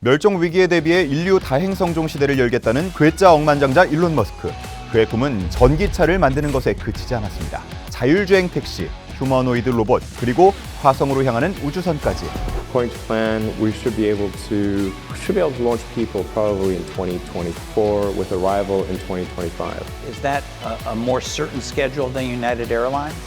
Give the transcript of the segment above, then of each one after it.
멸종 위기에 대비해 인류 다행성종 시대를 열겠다는 괴짜 억만장자 일론 머스크. 그의 꿈은 전기차를 만드는 것에 그치지 않았습니다. 자율주행 택시, 휴머노이드 로봇, 그리고 화성으로 향하는 우주선까지 According to plan, we should be able to should be able to launch people probably in 2024 with arrival in 2025. Is that a, a more certain schedule than United Airlines?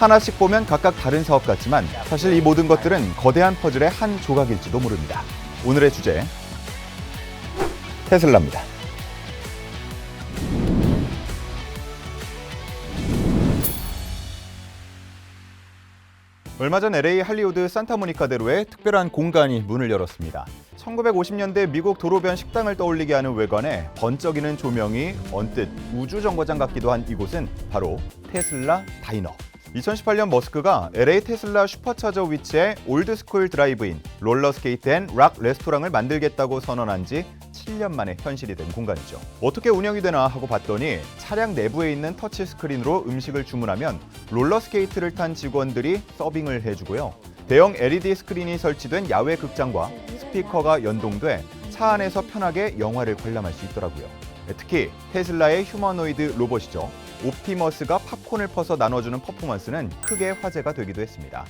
하나씩 보면 각각 다른 사업 같지만 사실 이 모든 것들은 거대한 퍼즐의 한 조각일지도 모릅니다. 오늘의 주제 테슬라입니다. 얼마 전 LA 할리우드 산타모니카 대로에 특별한 공간이 문을 열었습니다. 1950년대 미국 도로변 식당을 떠올리게 하는 외관에 번쩍이는 조명이 언뜻 우주 정거장 같기도 한 이곳은 바로 테슬라 다이너. 2018년 머스크가 LA 테슬라 슈퍼차저 위치에 올드스쿨 드라이브인, 롤러스케이트 앤 락 레스토랑을 만들겠다고 선언한 지 7년 만에 현실이 된 공간이죠. 어떻게 운영이 되나 하고 봤더니 차량 내부에 있는 터치 스크린으로 음식을 주문하면 롤러스케이트를 탄 직원들이 서빙을 해주고요. 대형 LED 스크린이 설치된 야외 극장과 스피커가 연동돼 차 안에서 편하게 영화를 관람할 수 있더라고요. 특히 테슬라의 휴머노이드 로봇이죠. 옵티머스가 팝콘을 퍼서 나눠주는 퍼포먼스는 크게 화제가 되기도 했습니다.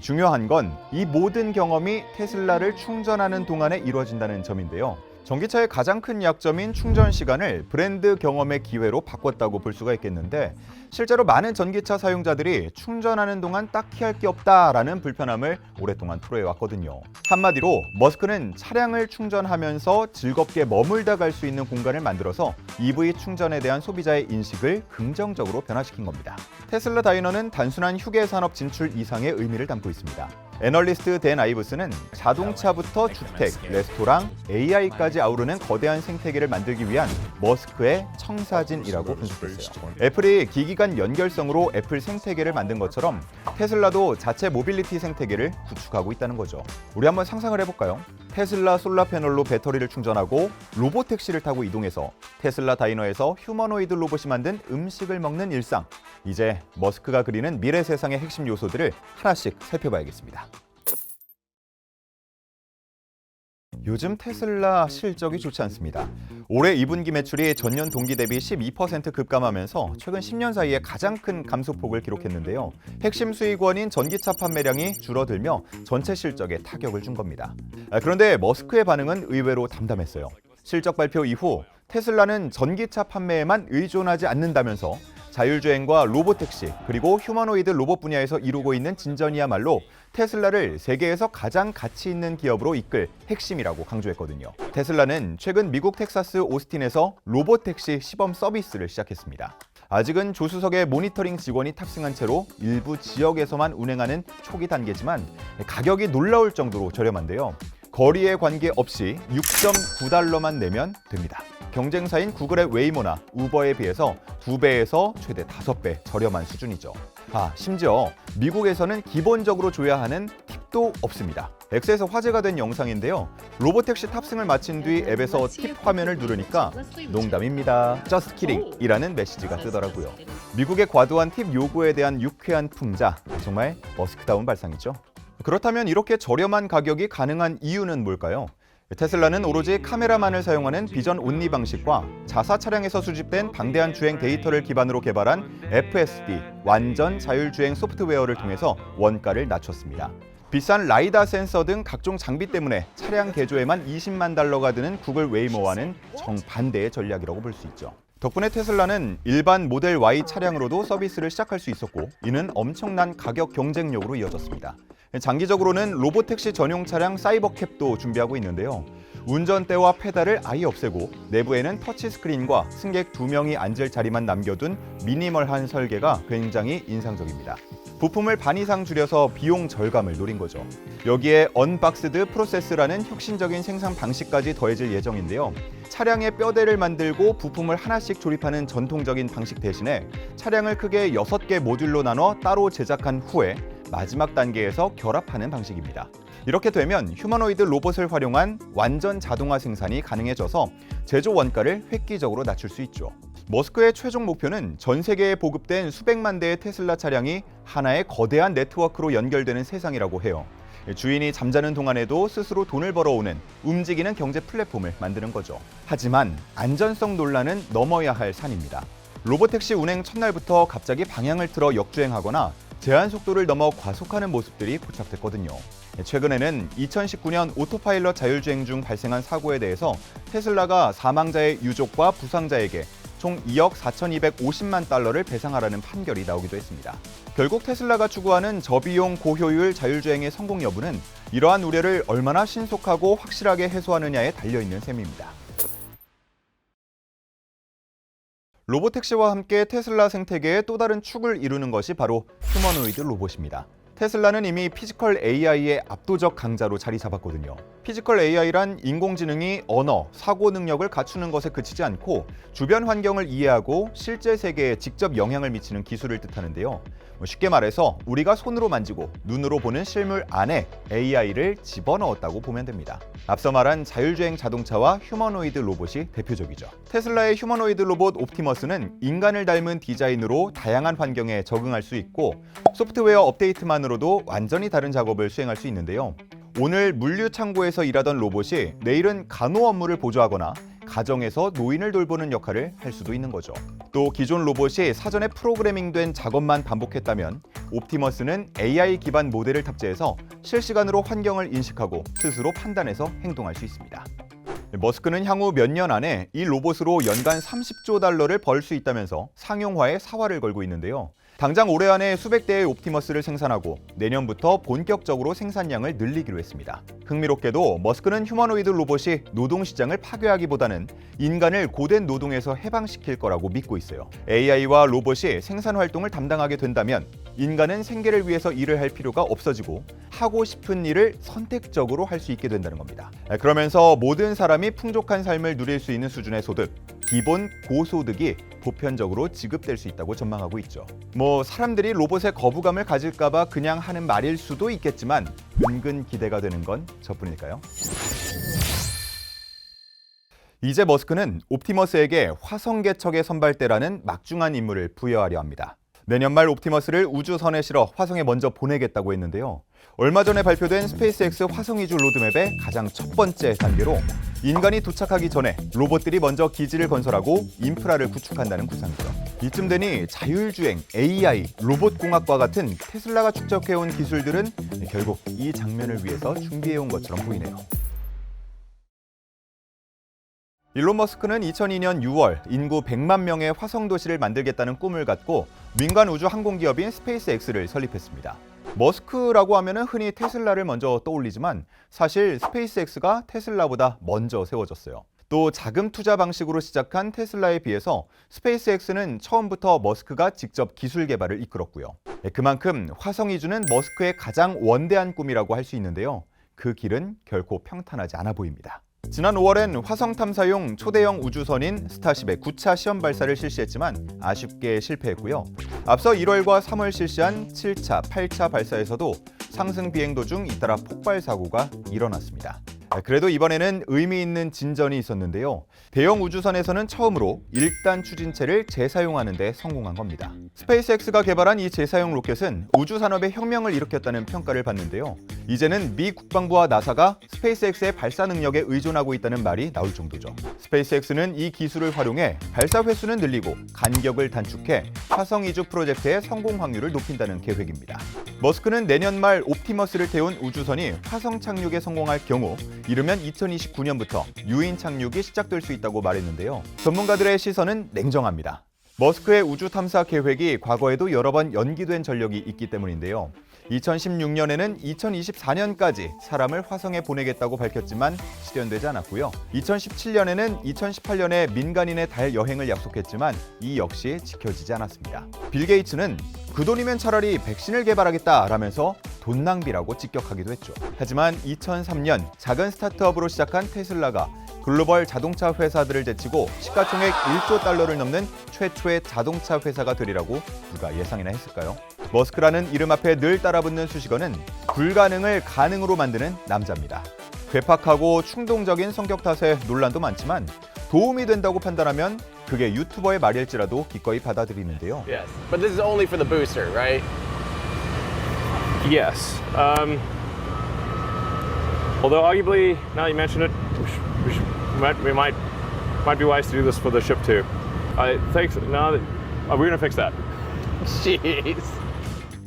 중요한 건 이 모든 경험이 테슬라를 충전하는 동안에 이루어진다는 점인데요. 전기차의 가장 큰 약점인 충전 시간을 브랜드 경험의 기회로 바꿨다고 볼 수가 있겠는데 실제로 많은 전기차 사용자들이 충전하는 동안 딱히 할 게 없다라는 불편함을 오랫동안 토로해 왔거든요. 한마디로 머스크는 차량을 충전하면서 즐겁게 머물다 갈 수 있는 공간을 만들어서 EV 충전에 대한 소비자의 인식을 긍정적으로 변화시킨 겁니다. 테슬라 다이너는 단순한 휴게 산업 진출 이상의 의미를 담고 있습니다. 애널리스트 댄 아이브스는 자동차부터 주택, 레스토랑, AI까지 아우르는 거대한 생태계를 만들기 위한 머스크의 청사진이라고 분석했어요. 애플이 기기간 연결성으로 애플 생태계를 만든 것처럼 테슬라도 자체 모빌리티 생태계를 구축하고 있다는 거죠. 우리 한번 상상을 해볼까요? 테슬라 솔라 패널로 배터리를 충전하고 로봇 택시를 타고 이동해서 테슬라 다이너에서 휴머노이드 로봇이 만든 음식을 먹는 일상. 이제 머스크가 그리는 미래 세상의 핵심 요소들을 하나씩 살펴봐야겠습니다. 요즘 테슬라 실적이 좋지 않습니다. 올해 2분기 매출이 전년 동기 대비 12% 급감하면서 최근 10년 사이에 가장 큰 감소폭을 기록했는데요. 핵심 수익원인 전기차 판매량이 줄어들며 전체 실적에 타격을 준 겁니다. 아, 그런데 머스크의 반응은 의외로 담담했어요. 실적 발표 이후 테슬라는 전기차 판매에만 의존하지 않는다면서 자율주행과 로봇택시 그리고 휴머노이드 로봇 분야에서 이루고 있는 진전이야말로 테슬라를 세계에서 가장 가치 있는 기업으로 이끌 핵심이라고 강조했거든요. 테슬라는 최근 미국 텍사스 오스틴에서 로봇택시 시범 서비스를 시작했습니다. 아직은 조수석에 모니터링 직원이 탑승한 채로 일부 지역에서만 운행하는 초기 단계지만 가격이 놀라울 정도로 저렴한데요. 거리에 관계없이 6.9달러만 내면 됩니다. 경쟁사인 구글의 웨이모나 우버에 비해서 2배에서 최대 5배 저렴한 수준이죠. 아, 심지어 미국에서는 기본적으로 줘야 하는 팁도 없습니다. X에서 화제가 된 영상인데요. 로보택시 탑승을 마친 뒤 앱에서 팁 화면을 누르니까 농담입니다. Just kidding 이라는 메시지가 뜨더라고요. 미국의 과도한 팁 요구에 대한 유쾌한 풍자. 정말 머스크다운 발상이죠. 그렇다면 이렇게 저렴한 가격이 가능한 이유는 뭘까요? 테슬라는 오로지 카메라만을 사용하는 비전 온리 방식과 자사 차량에서 수집된 방대한 주행 데이터를 기반으로 개발한 FSD 완전 자율주행 소프트웨어를 통해서 원가를 낮췄습니다. 비싼 라이다 센서 등 각종 장비 때문에 차량 개조에만 20만 달러가 드는 구글 웨이모와는 정반대의 전략이라고 볼 수 있죠. 덕분에 테슬라는 일반 모델 Y 차량으로도 서비스를 시작할 수 있었고 이는 엄청난 가격 경쟁력으로 이어졌습니다. 장기적으로는 로보택시 전용 차량 사이버캡도 준비하고 있는데요. 운전대와 페달을 아예 없애고 내부에는 터치스크린과 승객 두 명이 앉을 자리만 남겨둔 미니멀한 설계가 굉장히 인상적입니다. 부품을 반 이상 줄여서 비용 절감을 노린 거죠. 여기에 언박스드 프로세스라는 혁신적인 생산 방식까지 더해질 예정인데요. 차량의 뼈대를 만들고 부품을 하나씩 조립하는 전통적인 방식 대신에 차량을 크게 6개 모듈로 나눠 따로 제작한 후에 마지막 단계에서 결합하는 방식입니다. 이렇게 되면 휴머노이드 로봇을 활용한 완전 자동화 생산이 가능해져서 제조 원가를 획기적으로 낮출 수 있죠. 머스크의 최종 목표는 전 세계에 보급된 수백만 대의 테슬라 차량이 하나의 거대한 네트워크로 연결되는 세상이라고 해요. 주인이 잠자는 동안에도 스스로 돈을 벌어오는 움직이는 경제 플랫폼을 만드는 거죠. 하지만 안전성 논란은 넘어야 할 산입니다. 로보택시 운행 첫날부터 갑자기 방향을 틀어 역주행하거나 제한 속도를 넘어 과속하는 모습들이 포착됐거든요. 최근에는 2019년 오토파일럿 자율주행 중 발생한 사고에 대해서 테슬라가 사망자의 유족과 부상자에게 총 2억 4,250만 달러를 배상하라는 판결이 나오기도 했습니다. 결국 테슬라가 추구하는 저비용 고효율 자율주행의 성공 여부는 이러한 우려를 얼마나 신속하고 확실하게 해소하느냐에 달려 있는 셈입니다. 로보택시와 함께 테슬라 생태계의 또 다른 축을 이루는 것이 바로 휴머노이드 로봇입니다. 테슬라는 이미 피지컬 AI의 압도적 강자로 자리 잡았거든요. 피지컬 AI란 인공지능이 언어, 사고 능력을 갖추는 것에 그치지 않고 주변 환경을 이해하고 실제 세계에 직접 영향을 미치는 기술을 뜻하는데요. 뭐 쉽게 말해서 우리가 손으로 만지고 눈으로 보는 실물 안에 AI를 집어넣었다고 보면 됩니다. 앞서 말한 자율주행 자동차와 휴머노이드 로봇이 대표적이죠. 테슬라의 휴머노이드 로봇 옵티머스는 인간을 닮은 디자인으로 다양한 환경에 적응할 수 있고 소프트웨어 업데이트만으로도 완전히 다른 작업을 수행할 수 있는데요. 오늘 물류 창고에서 일하던 로봇이 내일은 간호 업무를 보조하거나 가정에서 노인을 돌보는 역할을 할 수도 있는 거죠. 또 기존 로봇이 사전에 프로그래밍된 작업만 반복했다면 옵티머스는 AI 기반 모델을 탑재해서 실시간으로 환경을 인식하고 스스로 판단해서 행동할 수 있습니다. 머스크는 향후 몇 년 안에 이 로봇으로 연간 30조 달러를 벌 수 있다면서 상용화에 사활을 걸고 있는데요. 당장 올해 안에 수백 대의 옵티머스를 생산하고 내년부터 본격적으로 생산량을 늘리기로 했습니다. 흥미롭게도 머스크는 휴머노이드 로봇이 노동 시장을 파괴하기보다는 인간을 고된 노동에서 해방시킬 거라고 믿고 있어요. AI와 로봇이 생산 활동을 담당하게 된다면 인간은 생계를 위해서 일을 할 필요가 없어지고 하고 싶은 일을 선택적으로 할 수 있게 된다는 겁니다. 그러면서 모든 사람이 풍족한 삶을 누릴 수 있는 수준의 소득, 기본 고소득이 보편적으로 지급될 수 있다고 전망하고 있죠. 뭐 사람들이 로봇에 거부감을 가질까봐 그냥 하는 말일 수도 있겠지만 은근 기대가 되는 건 저뿐일까요? 이제 머스크는 옵티머스에게 화성 개척의 선발대라는 막중한 임무를 부여하려 합니다. 내년 말 옵티머스를 우주선에 실어 화성에 먼저 보내겠다고 했는데요. 얼마 전에 발표된 스페이스X 화성 이주 로드맵의 가장 첫 번째 단계로 인간이 도착하기 전에 로봇들이 먼저 기지를 건설하고 인프라를 구축한다는 구상이죠. 이쯤 되니 자율주행, AI, 로봇공학과 같은 테슬라가 축적해온 기술들은 결국 이 장면을 위해서 준비해온 것처럼 보이네요. 일론 머스크는 2002년 6월 인구 100만 명의 화성 도시를 만들겠다는 꿈을 갖고 민간 우주 항공 기업인 스페이스X를 설립했습니다. 머스크라고 하면 흔히 테슬라를 먼저 떠올리지만 사실 스페이스X가 테슬라보다 먼저 세워졌어요. 또 자금 투자 방식으로 시작한 테슬라에 비해서 스페이스X는 처음부터 머스크가 직접 기술 개발을 이끌었고요. 그만큼 화성 이 주는 머스크의 가장 원대한 꿈이라고 할 수 있는데요. 그 길은 결코 평탄하지 않아 보입니다. 지난 5월엔 화성 탐사용 초대형 우주선인 스타쉽의 9차 시험 발사를 실시했지만 아쉽게 실패했고요. 앞서 1월과 3월 실시한 7차, 8차 발사에서도 상승 비행 도중 잇따라 폭발 사고가 일어났습니다. 그래도 이번에는 의미 있는 진전이 있었는데요. 대형 우주선에서는 처음으로 1단 추진체를 재사용하는 데 성공한 겁니다. 스페이스X가 개발한 이 재사용 로켓은 우주 산업의 혁명을 일으켰다는 평가를 받는데요. 이제는 미 국방부와 나사가 스페이스X의 발사 능력에 의존하고 있다는 말이 나올 정도죠. 스페이스X는 이 기술을 활용해 발사 횟수는 늘리고 간격을 단축해 화성 이주 프로젝트의 성공 확률을 높인다는 계획입니다. 머스크는 내년 말 옵티머스를 태운 우주선이 화성 착륙에 성공할 경우 이르면 2029년부터 유인 착륙이 시작될 수 있다고 말했는데요. 전문가들의 시선은 냉정합니다. 머스크의 우주 탐사 계획이 과거에도 여러 번 연기된 전력이 있기 때문인데요. 2016년에는 2024년까지 사람을 화성에 보내겠다고 밝혔지만 실현되지 않았고요. 2017년에는 2018년에 민간인의 달 여행을 약속했지만 이 역시 지켜지지 않았습니다. 빌 게이츠는 그 돈이면 차라리 백신을 개발하겠다라면서 돈 낭비라고 직격하기도 했죠. 하지만 2003년 작은 스타트업으로 시작한 테슬라가 글로벌 자동차 회사들을 제치고 시가총액 1조 달러를 넘는 최초의 자동차 회사가 되리라고 누가 예상이나 했을까요? 머스크라는 이름 앞에 늘 따라붙는 수식어는 불가능을 가능으로 만드는 남자입니다. 괴팍하고 충동적인 성격 탓에 논란도 많지만 도움이 된다고 판단하면 그게 유튜버의 말일지라도 기꺼이 받아들이는데요. Yes, but this is only for the booster, right? Yes. Um, Although arguably, now you mention it, we, sh- we, sh- we might we might might be wise to do this for the ship too. I thanks. Now that uh, we're gonna fix that. Jeez.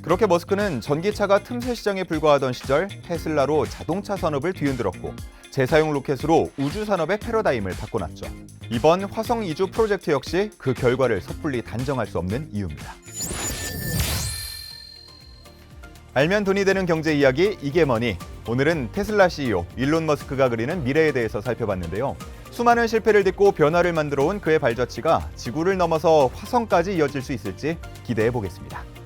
그렇게 머스크는 전기차가 틈새 시장에 불과하던 시절 테슬라로 자동차 산업을 뒤흔들었고 재사용 로켓으로 우주 산업의 패러다임을 바꿔놨죠. 이번 화성 이주 프로젝트 역시 그 결과를 섣불리 단정할 수 없는 이유입니다. 알면 돈이 되는 경제 이야기 이게 뭐니? 오늘은 테슬라 CEO 일론 머스크가 그리는 미래에 대해서 살펴봤는데요. 수많은 실패를 딛고 변화를 만들어 온 그의 발자취가 지구를 넘어서 화성까지 이어질 수 있을지 기대해 보겠습니다.